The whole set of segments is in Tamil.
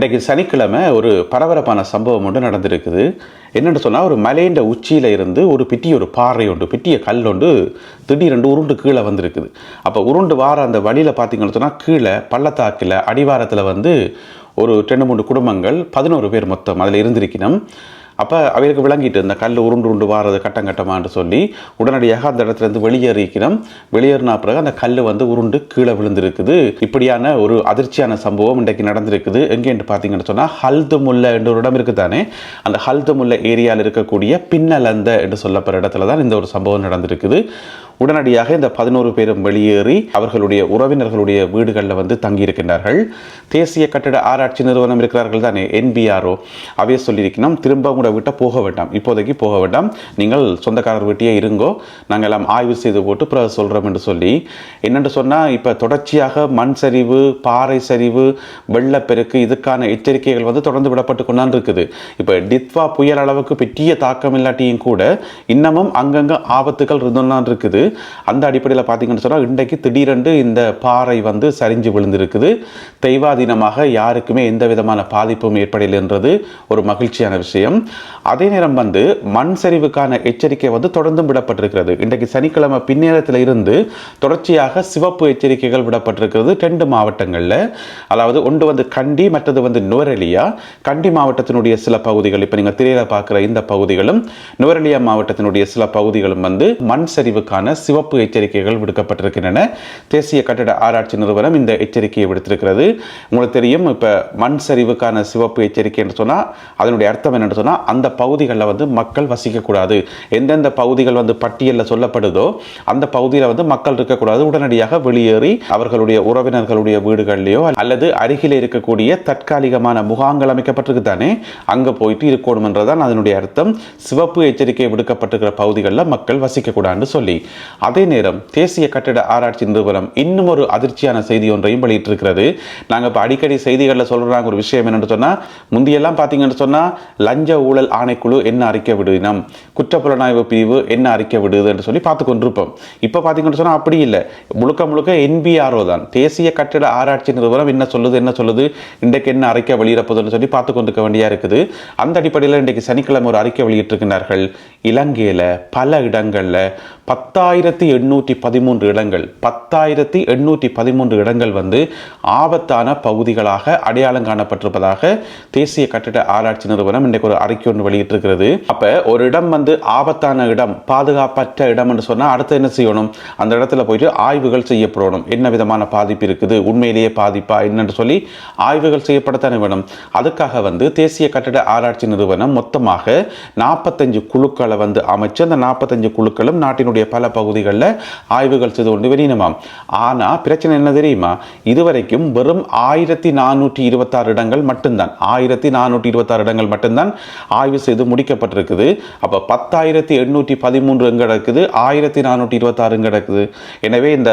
இன்றைக்கு சனிக்கிழமை ஒரு பரபரப்பான சம்பவம் ஒன்று நடந்திருக்குது. என்னென்னு சொன்னால் ஒரு மலையின் உச்சியில் இருந்து ஒரு பிட்டி ஒரு பாறை ஒன்று பிட்டிய கல் ஒன்று திடீரெண்டு உருண்டு கீழே வந்திருக்குது. அப்போ உருண்டு வார அந்த வழியில் பார்த்தீங்கன்னு சொன்னால் கீழே பள்ளத்தாக்கில் அடிவாரத்தில் வந்து ஒரு ரெண்டு மூணு குடும்பங்கள் பதினோரு பேர் மொத்தம் அதில் இருந்திருக்கணும். அப்போ அவருக்கு விளங்கிட்டு இந்த கல் உருண்டு உருண்டு வாரது கட்டம் கட்டமான்னு சொல்லி உடனடியாக அந்த இடத்துல இருந்து வெளியேறிக்கணும் வெளியேறினா பிறகு அந்த கல் வந்து உருண்டு கீழே விழுந்திருக்குது. இப்படியான ஒரு அதிர்ச்சியான சம்பவம் இன்றைக்கு நடந்திருக்குது. எங்கேன்னு பார்த்தீங்கன்னு சொன்னால் ஹல்துமுல்ல என்ற ஒரு இடம் இருக்குது தானே? அந்த ஹல்துமுல்ல ஏரியாவில் இருக்கக்கூடிய பின்னலந்த என்று சொல்லப்படுற இடத்துல தான் இந்த ஒரு சம்பவம் நடந்திருக்குது. உடனடியாக இந்த பதினோரு பேரும் வெளியேறி அவர்களுடைய உறவினர்களுடைய வீடுகளில் வந்து தங்கியிருக்கின்றார்கள். தேசிய கட்டிட ஆராய்ச்சி நிறுவனம் இருக்கிறார்கள் தானே என்பிஆர்ஓ. அவைய சொல்லியிருக்கணும் திரும்ப உங்களோட வீட்டை போக வேண்டாம் இப்போதைக்கு போக வேண்டாம். நீங்கள் சொந்தக்காரர் வீட்டையே இருங்கோ நாங்கள் எல்லாம் ஆய்வு செய்து போட்டு பிறகு சொல்கிறோம் என்று சொல்லி என்னென்று சொன்னால் இப்போ தொடர்ச்சியாக மண் சரிவு பாறை சரிவு வெள்ளப்பெருக்கு இதுக்கான எச்சரிக்கைகள் வந்து தொடர்ந்து விடப்பட்டு கொண்டான் இருக்குது இப்போ டித்வா புயல் அளவுக்கு பெரிய தாக்கம் இல்லாட்டியும் கூட இன்னமும் அங்கங்கே ஆபத்துகள் இருந்துதான் இருக்குது அந்த அடிப்படையில் பார்த்தீங்கன்னு சொன்னால் இன்றைக்கு திடீரென்று இந்த பாறை வந்து சரிஞ்சு விழுந்திருக்குது. தெய்வாதீனமாக யாருக்குமே எந்த விதமான பாதிப்பும் ஏற்படலை என்றது ஒரு மகிழ்ச்சியான விஷயம். அதே நேரம் வந்து மண் சரிவுக்கான எச்சரிக்கை வந்து தொடர்ந்தும் விடப்பட்டிருக்கிறது. இன்றைக்கு சனிக்கிழமை பின்னேரத்தில் இருந்து தொடர்ச்சியாக சிவப்பு எச்சரிக்கைகள் விடப்பட்டிருக்கிறது ரெண்டு மாவட்டங்களில். அதாவது ஒன்று வந்து கண்டி மற்றது வந்து நுவரெலியா. கண்டி மாவட்டத்தினுடைய சில பகுதிகள் இப்போ நீங்கள் திரையில பார்க்குற இந்த பகுதிகளும் நுவரெலியா மாவட்டத்தினுடைய சில பகுதிகளும் வந்து மண் சரிவுக்கான சிவப்பு எச்சரிக்கைகள் விடுக்கப்பட்டிருக்கின்றன. தேசிய கட்டிட ஆராய்ச்சி நிறுவனம் இந்த எச்சரிக்கையை விடுத்திருக்கிறது. உங்களுக்கு தெரியும் இப்போ மண் சரிவுக்கான சிவப்பு எச்சரிக்கை என்று சொன்னால் அதனுடைய அர்த்தம் என்னென்னு சொன்னால் அந்த பகுதிகளில் வந்து மக்கள் வசிக்கக்கூடாது. எந்தெந்த பகுதிகள் வந்து பட்டியலில் சொல்லப்படுதோ அந்த பகுதியில் வந்து மக்கள் இருக்கக்கூடாது. உடனடியாக வெளியேறி அவர்களுடைய உறவினர்களுடைய வீடுகள்லையோ அல்லது அருகில் இருக்கக்கூடிய தற்காலிகமான முகாங்கள் அமைக்கப்பட்டிருக்கு தானே அங்கே போயிட்டு இருக்கணும் என்றதான் அதனுடைய அர்த்தம். சிவப்பு எச்சரிக்கை விடுக்கப்பட்டிருக்கிற பகுதிகளில் மக்கள் வசிக்கக்கூடாதுன்னு சொல்லி. அதே நேரம் தேசிய கட்டிட ஆராய்ச்சி நிறுவனம் இன்னும் ஒரு அதிர்ச்சியான செய்தி ஒன்றையும் வெளியிட்டிருக்கிறது. நாங்கள் இப்போ அடிக்கடி செய்திகளில் சொல்கிறாங்க ஒரு விஷயம் என்னென்னு சொன்னால் முந்தியெல்லாம் பார்த்தீங்கன்னு சொன்னால் லஞ்ச ஊழல் ஆணைக்குழு என்ன அறிக்கை விடுதினம் குற்றப்புலனாய்வு பிரிவு என்ன அறிக்கை விடுது என்று சொல்லி பார்த்து கொண்டிருப்போம். இப்போ பார்த்தீங்கன்னு சொன்னால் அப்படி இல்லை. முழுக்க முழுக்க என்பிஆர்ஓ தான். தேசிய கட்டிட ஆராய்ச்சி நிறுவனம் என்ன சொல்லுது என்ன சொல்லுது இன்றைக்கு என்ன அறிக்கை வெளியிடப்போதுன்னு சொல்லி பார்த்து கொண்டிருக்க வேண்டியா இருக்குது. அந்த அடிப்படையில் இன்றைக்கு சனிக்கிழமை ஒரு அறிக்கை வெளியிட்டிருக்கிறார்கள். இலங்கையில் பல இடங்களில் பத்தாயிரத்தி எண்ணூற்றி பதிமூன்று இடங்கள் பத்தாயிரத்தி எண்ணூற்றி பதிமூன்று இடங்கள் வந்து ஆபத்தான பகுதிகளாக அடையாளம் காணப்பட்டிருப்பதாக தேசிய கட்டிட ஆராய்ச்சி நிறுவனம் இன்றைக்கு ஒரு அறிக்கை ஒன்று வெளியிட்டிருக்கிறது. அப்போ ஒரு இடம் வந்து ஆபத்தான இடம் பாதுகாப்பற்ற இடம் என்று சொன்னால் அடுத்து என்ன செய்யணும்? அந்த இடத்துல போயிட்டு ஆய்வுகள் செய்யப்படணும். என்ன விதமான பாதிப்பு இருக்குது? உண்மையிலேயே பாதிப்பா என்னன்னு சொல்லி ஆய்வுகள் செய்யப்படத்தானே வேணும். அதுக்காக வந்து தேசிய கட்டிட ஆராய்ச்சி நிறுவனம் மொத்தமாக நாற்பத்தஞ்சு குழுக்களை வந்து அமைச்சு அந்த நாற்பத்தஞ்சு குழுக்களும் நாட்டினுடைய பல பகுதிகளில் ஆய்வுகள் செய்து கொண்டு வெளியினமாம் ஆனால் பிரச்சனை என்ன தெரியுமா? இதுவரைக்கும் வெறும் ஆயிரத்தி நானூற்றி இருபத்தாறு இடங்கள் மட்டும்தான். ஆயிரத்தி நானூற்றி இருபத்தாறு இடங்கள் மட்டும்தான் ஆய்வு செய்து முடிக்கப்பட்டிருக்குது. அப்போ பத்தாயிரத்தி எண்ணூற்றி பதிமூன்று எங்கே கிடக்குது ஆயிரத்தி நானூற்றி இருபத்தாறு கிடக்குது. எனவே இந்த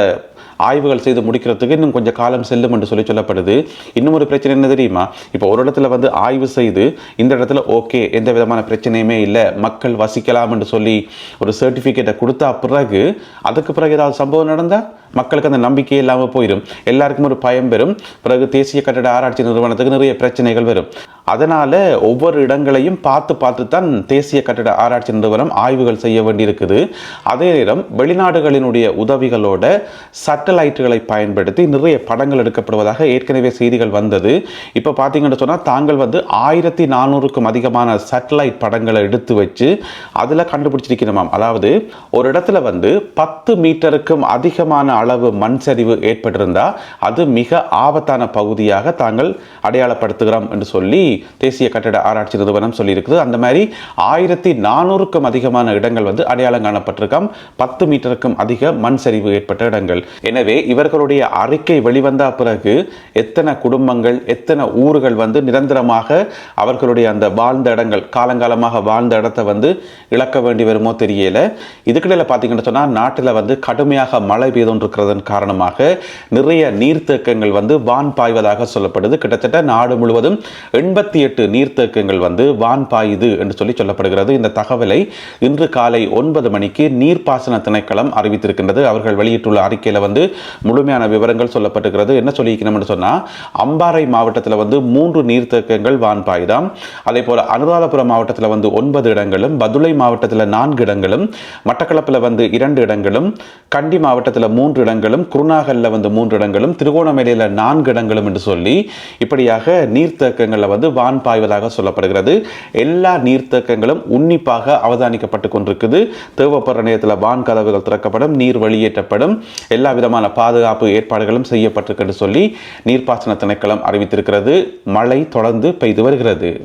ஆய்வுகள் செய்து முடிக்கிறதுக்கு இன்னும் கொஞ்சம் காலம் செல்லும் என்று சொல்லி சொல்லப்படுது. இன்னும் ஒரு பிரச்சனை என்ன தெரியுமா? இப்போ ஒரு இடத்துல வந்து ஆய்வு செய்து இந்த இடத்துல ஓகே எந்த விதமான பிரச்சனையுமே இல்லை மக்கள் வசிக்கலாம் என்று சொல்லி ஒரு சர்டிஃபிகேட்டை கொடுத்தா பிறகு அதுக்கு பிறகு ஏதாவது சம்பவம் நடந்தால் மக்களுக்கு அந்த நம்பிக்கை இல்லாமல் போயிடும். எல்லாருக்கும் ஒரு பயம் பெறும் பிறகு தேசிய கட்டட ஆராய்ச்சி நிறுவனத்துக்கு நிறைய பிரச்சனைகள் வரும். அதனால் ஒவ்வொரு இடங்களையும் பார்த்து பார்த்து தான் தேசிய கட்டட ஆராய்ச்சி நிறுவனம் ஆய்வுகள் செய்ய வேண்டியிருக்குது. அதே நேரம் வெளிநாடுகளினுடைய உதவிகளோட சேட்டலைட்டுகளை பயன்படுத்தி நிறைய படங்கள் எடுக்கப்படுவதாக ஏற்கனவே செய்திகள் வந்தது. இப்போ பார்த்தீங்கன்னு சொன்னால் தாங்கள் வந்து ஆயிரத்தி நானூறுக்கும் அதிகமான சேட்டலைட் படங்களை எடுத்து வச்சு அதில் கண்டுபிடிச்சிருக்கணுமாம். அதாவது ஒரு இடத்துல வந்து பத்து மீட்டருக்கும் அதிகமான அளவு மண் சரிவு ஏற்பட்டிருந்தால் அது மிக ஆபத்தான பகுதியாக தாங்கள் அடையாளப்படுத்துகிறோம் என்று சொல்லி தேசிய கட்டிட ஆராய்ச்சி நிறுவனம் சொல்லியிருக்குது. அந்த மாதிரி ஆயிரத்தி நானூறுக்கும் அதிகமான இடங்கள் வந்து அடையாளம் காணப்பட்டிருக்காம். பத்து மீட்டருக்கும் அதிக மண் சரிவு ஏற்பட்ட இடங்கள். எனவே இவர்களுடைய அறிக்கை வெளிவந்த பிறகு எத்தனை குடும்பங்கள் எத்தனை ஊர்கள் வந்து நிரந்தரமாக அவர்களுடைய அந்த வாழ்ந்த இடங்கள் காலங்காலமாக வாழ்ந்த இடத்தை வந்து இழக்க வேண்டி வருமோ தெரியல. இதுக்கிடையில் பார்த்தீங்கன்னு சொன்னால் நாட்டில் வந்து கடுமையாக மழை பெய்தொன்றிருக்கிறதன் காரணமாக நிறைய நீர்த்தேக்கங்கள் வந்து வான் பாய்வதாக சொல்லப்படுது. கிட்டத்தட்ட நாடு முழுவதும் எண்பத்தி எட்டு நீர்த்தேக்கங்கள் வந்து வான் பாயுது என்று சொல்லி சொல்லப்படுகிறது. இந்த தகவலை இன்று காலை ஒன்பது மணிக்கு நீர்ப்பாசன திணைக்களம் அறிவித்திருக்கின்றது. அவர்கள் வெளியிட்டுள்ள அறிக்கையில் வந்து முழுமையான விவரங்கள் சொல்லப்பட்டிருக்கிறது. என்ன சொல்லியிருக்கணும்னு சொன்னால் அம்பாறை மாவட்டத்தில் வந்து மூன்று நீர்த்தேக்கங்கள் வான்பாய்தாம் அதே போல் அனுராதபுரம் மாவட்டத்தில் வந்து ஒன்பது இடங்களும் பதுளை மாவட்டத்தில் நான்கு இடங்களும் மட்டக்களப்பில் வந்து இரண்டு இடங்களும் கண்டி மாவட்டத்தில் மூன்று இடங்களும் குருநாகலில் வந்து மூன்று இடங்களும் திருகோணமலையில் நான்கு இடங்களும் என்று சொல்லி இப்படியாக நீர்த்தேக்கங்களில் வந்து வான் பாய்வதாக சொல்லப்படுகிறது. எல்லா நீர்த்தேக்கங்களும் உன்னிப்பாக அவதானிக்கப்பட்டு கொண்டிருக்குது. தேவைப்படுற நேரத்தில் வான் கதவுகள் திறக்கப்படும் நீர் வெளியேற்றப்படும். எல்லா விதமான பாதுகாப்பு ஏற்பாடுகளும் செய்யப்பட்டிருக்குன்னு சொல்லி நீர்ப்பாசன திணைக்களம் அறிவித்திருக்கிறது. மழை தொடர்ந்து பெய்து வருகிறது.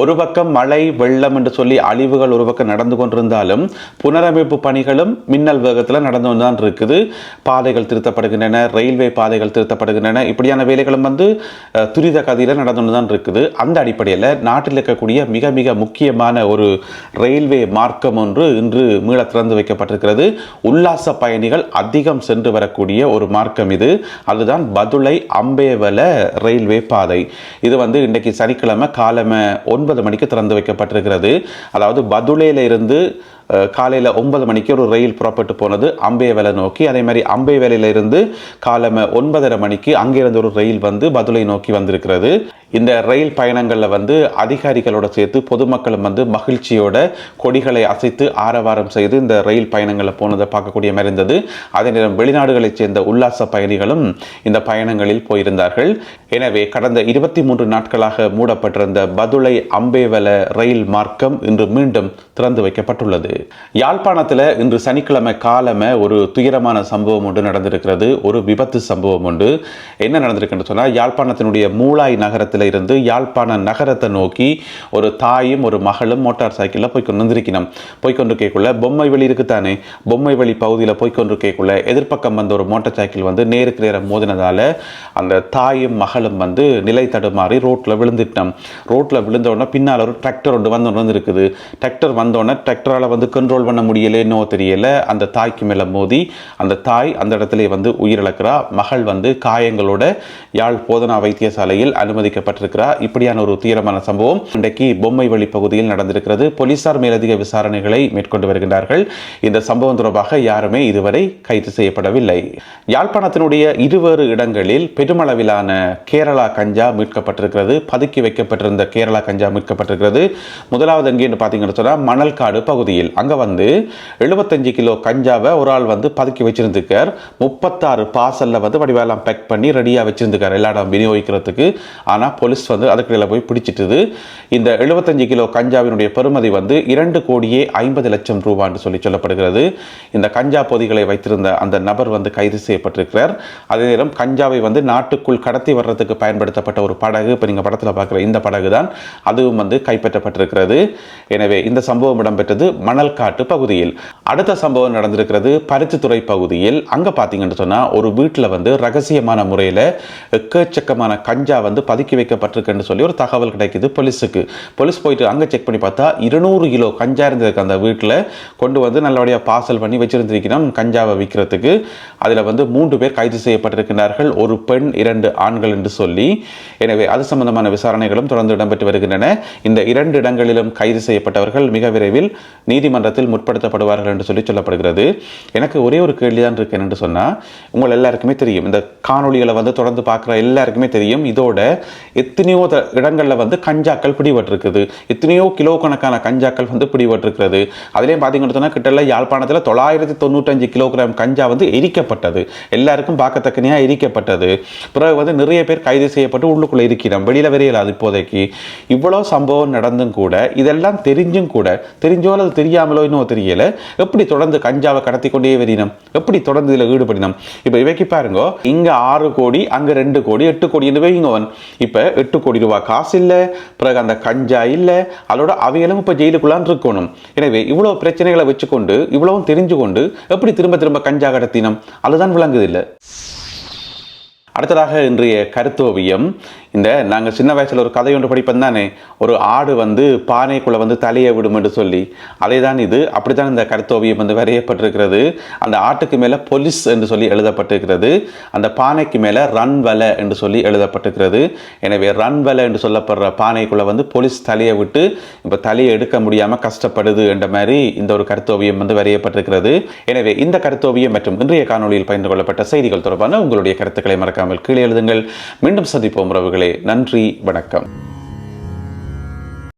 ஒரு பக்கம் மழை வெள்ளம் என்று சொல்லி அழிவுகள் ஒரு பக்கம் நடந்து கொண்டிருந்தாலும் புனரமைப்பு பணிகளும் மின்னல் வேகத்தில் நடந்து தான் இருக்குது. பாதைகள் திருத்தப்படுகின்றன ரயில்வே பாதைகள் திருத்தப்படுகின்றன. இப்படியான வேலைகளும் வந்து துரித கதியில் நடந்து தான் இருக்குது. அந்த அடிப்படையில் நாட்டில் இருக்கக்கூடிய மிக மிக முக்கியமான ஒரு ரயில்வே மார்க்கம் ஒன்று இன்று மீள திறந்து வைக்கப்பட்டிருக்கிறது. உல்லாச பயணிகள் அதிகம் சென்று வரக்கூடிய ஒரு மார்க்கம் இது. அதுதான் பதுளை அம்பேவல ரயில்வே பாதை. இது வந்து இன்றைக்கு சனிக்கிழமை காலமை ஒன்பது மணிக்கு திறந்து வைக்கப்பட்டிருக்கிறது. அதாவது பதுளையில இருந்து காலையில் ஒன்பது மணிக்கு ஒரு ரயில் புறப்பட்டு போனது அம்பேவேலை நோக்கி. அதே மாதிரி அம்பேவேலையில இருந்து ஒன்பதரை மணிக்கு அங்கிருந்து ஒரு ரயில் வந்து பதுளை நோக்கி வந்திருக்கிறது. இந்த ரயில் பயணங்களில் வந்து அதிகாரிகளோட சேர்த்து பொதுமக்களும் வந்து மகிழ்ச்சியோட கொடிகளை அசைத்து ஆரவாரம் செய்து இந்த ரயில் பயணங்களில் போனதை பார்க்கக்கூடிய மாதிரி இருந்தது. அதே நேரம் வெளிநாடுகளைச் சேர்ந்த உல்லாச பயணிகளும் இந்த பயணங்களில் போயிருந்தார்கள். எனவே கடந்த இருபத்தி மூன்று நாட்களாக மூடப்பட்டிருந்த பதுளை அம்பேவல ரயில் மார்க்கம் இன்று மீண்டும் திறந்து வைக்கப்பட்டுள்ளது. யாழ்ப்பாணத்தில் இன்று சனிக்கிழமை காலமே ஒரு துயரமான சம்பவம் ஒன்று நடந்திருக்கிறது. ஒரு விபத்து சம்பவம் உண்டு. என்ன நடந்திருக்குன்னு சொன்னால் யாழ்ப்பாணத்தினுடைய மூளாய் நகரத்தில் இருந்து யாழ்ப்பாண நகரத்தை நோக்கி ஒரு தாயும் ஒரு மகளும் மோட்டார் சைக்கிளில் போய் கொண்டு வந்திருக்கணும் போய் கொண்டிருக்கக்குள்ள பொம்மை வெளி இருக்குத்தானே பொம்மை வழி பகுதியில் போய் கொண்டிருக்கக்குள்ள எதிர்ப்பக்கம் வந்த ஒரு மோட்டார் சைக்கிள் வந்து நேருக்கு நேரம் மோதினதால் அந்த தாயும் மகளும் வந்து நிலை தடுமாறி ரோட்டில் விழுந்துட்டோம் ரோட்டில் விழுந்த உடனே பின்னால் ஒரு டிராக்டர் ஒன்று வந்து இருக்குது. டிராக்டர் வந்தோடனே டிராக்டரால் வந்து கண்ட்ரோல் பண்ண முடியலைன்னோ தெரியல. அந்த தாய்க்கு மேலே மோதி அந்த தாய் அந்த இடத்துல வந்து உயிரிழக்கிறா. மகள் வந்து காயங்களோட யாழ் போதனா வைத்தியசாலையில் அனுமதிக்கப்பட்டிருக்கிறா. இப்படியான ஒரு தீரமான சம்பவம் இன்றைக்கு பொம்மை வழி பகுதியில் நடந்திருக்கிறது. போலீசார் மேலதிக விசாரணைகளை மேற்கொண்டு வருகின்றார்கள். இந்த சம்பவம் தொடர்பாக யாருமே இதுவரை கைது செய்யப்படவில்லை. யாழ்ப்பாணத்தினுடைய இருவேறு இடங்களில் பெருமளவிலான கேரளா கஞ்சா மீட்கப்பட்டிருக்கிறது. பதுக்கி வைக்கப்பட்டிருந்த கேரளா கஞ்சா மீட்கப்பட்டிருக்கிறது. முதலாவது எங்கேன்னு பார்த்தீங்கன்னு சொன்னால் மணல்காடு பகுதியில். அங்கே வந்து எழுபத்தஞ்சு கிலோ கஞ்சாவை ஒரு ஆள் வந்து பதுக்கி வச்சுருந்துருக்கார். முப்பத்தாறு பார்சலில் வந்து வடிவெல்லாம் பேக் பண்ணி ரெடியாக வச்சுருந்துருக்கார் எல்லா இடம் விநியோகிக்கிறதுக்கு. ஆனால் போலீஸ் வந்து அதுக்கிடையில் போய் பிடிச்சிட்டுது. இந்த எழுபத்தஞ்சு கிலோ கஞ்சாவினுடைய பெறுமதி வந்து இரண்டு கோடியே ஐம்பது லட்சம் ரூபான்னு சொல்லி சொல்லப்படுகிறது. இந்த கஞ்சா பொதிகளை வைத்திருந்த அந்த நபர் வந்து கைது செய்யப்பட்டிருக்கிறார். அதே நேரம் கஞ்சாவை வந்து நாட்டுக்குள் கடத்தி வர்றதுக்கு பயன்படுத்தப்பட்ட ஒரு படகு இப்போ நீங்கள் படத்தில் பார்க்குற இந்த படகு தான் அதுவும் வந்து கைப்பற்றப்பட்டிருக்கிறது. எனவே இந்த சம்பவம் இடம்பெற்றது மணல்காட்டு பகுதியில். அடுத்த சம்பவம் நடந்திருக்கிறது பருத்தித்துறை பகுதியில். அங்கே பார்த்தீங்கன்னு சொன்னால் ஒரு வீட்டில் வந்து ரகசியமான முறையில் எக்கச்சக்கமான கஞ்சா வந்து பதுக்கி வைக்கப்பட்டிருக்குன்னு சொல்லி ஒரு தகவல் கிடைக்குது போலீஸுக்கு. போலீஸ் போயிட்டு அங்கே செக் பண்ணி பார்த்தா இருநூறு கிலோ கஞ்சா இருந்திருக்கு அந்த வீட்டில். கொண்டு வந்து நல்லபடியாக பார்சல் பண்ணி வச்சிருந்திருக்கிறோம் கஞ்சாவை விற்கிறதுக்கு அதில் வந்து மூன்று பேர் கைது செய்யப்பட்டிருக்கிறார்கள். ஒரு பெண் இரண்டு ஆண்கள் என்று சொல்லி. எனவே அது சம்பந்தமான விசாரணைகளும் தொடர்ந்து இடம்பெற்று வருகின்றன. இந்த இரண்டு இடங்களிலும் கைது செய்யப்பட்டவர்கள் மிக விரைவில் நீதிமன்றத்தில் முற்படுத்தப்படுவார்கள் என்று சொல்லி சொல்லப்படுகிறது. எனக்கு ஒரே ஒரு கேள்வி தான் இருக்கு. என்று சொன்னால் உங்கள் எல்லாருக்குமே தெரியும். இந்த காணொலிகளை வந்து தொடர்ந்து பார்க்குற எல்லாருக்குமே தெரியும். இதோட எத்தனையோ இடங்களில் வந்து கஞ்சாக்கள் பிடிபட்டிருக்குது. எத்தனையோ கிலோ கணக்கான கஞ்சாக்கள் வந்து பிடிபட்டிருக்கிறது. அதுலேயும் பார்த்தீங்கன்னு சொன்னால் கிட்டல யாழ்ப்பாணத்தில் தொள்ளாயிரத்தி தொண்ணூற்றஞ்சு கிலோகிராம் கஞ்சா வந்து எரிக்கப்பட்டது. எல்லாருக்கும் பார்க்கத்தக்கனையாக எரிக்கப்பட்டது. பிறகு வந்து நிறைய பேர் கைது செய்யப்பட்டு உள்ளுக்குள்ளே இருக்கிறோம் வெளியில் வரையலாது இப்போதைக்கு. இவ்வளோ சம்பவம் நடந்தும் கூட இதெல்லாம் தெரிஞ்சும் கூட தெரிஞ்சோ அல்லது தெரியாமலோ இன்னும் தெரியல. எப்படி தொடர்ந்து கஞ்சாவை கடத்தி கொண்டே வரினோம் எப்படி தொடர்ந்து இதில் ஈடுபடினோம்? இப்போ இவைக்கு பாருங்க இங்கே ஆறு கோடி அங்கே ரெண்டு கோடி எட்டு கோடி வைங்க இப்போ எட்டு கோடி ரூபாய் காசு இல்லை பிறகு அந்த கஞ்சா இல்லை அதோட அவைகளும் இப்போ ஜெயிலுக்குள்ளான் இருக்கணும். எனவே இவ்வளோ பிரச்சனைகளை வச்சுக்கொண்டு இவ்வளவும் தெரிஞ்சு கொண்டு எப்படி திரும்ப திரும்ப கஞ்சா கடத்தினோம்? அதுதான் விளங்குது இல்லை. அடுத்ததாக இன்றைய கருத்தோவியம். இந்த நாங்கள் சின்ன வயசில் ஒரு கதை ஒன்று படிப்போம் தானே. ஒரு ஆடு வந்து பானைக்குள்ளே வந்து தலையை விடும் என்று சொல்லி. அதே தான் இது. அப்படி தான் இந்த கருத்தோவியம் வந்து வரையப்பட்டிருக்கிறது. அந்த ஆட்டுக்கு மேலே பொலிஸ் என்று சொல்லி எழுதப்பட்டிருக்கிறது. அந்த பானைக்கு மேலே ரன் என்று சொல்லி எழுதப்பட்டிருக்கிறது. எனவே ரன் என்று சொல்லப்படுற பானைக்குள்ளே வந்து பொலிஸ் தலையை விட்டு இப்போ தலையை எடுக்க முடியாமல் கஷ்டப்படுது என்ற மாதிரி இந்த ஒரு கருத்தோவியம் வந்து வரையப்பட்டிருக்கிறது. எனவே இந்த கருத்தோவியம் மற்றும் இன்றைய காணொளியில் பகிர்ந்து கொள்ளப்பட்ட செய்திகள் தொடர்பான உங்களுடைய கருத்துக்களை மறக்காமல் கீழே எழுதுங்கள். மீண்டும் சந்திப்போம் உறவுகள். நண்பர்களே நன்றி வணக்கம்.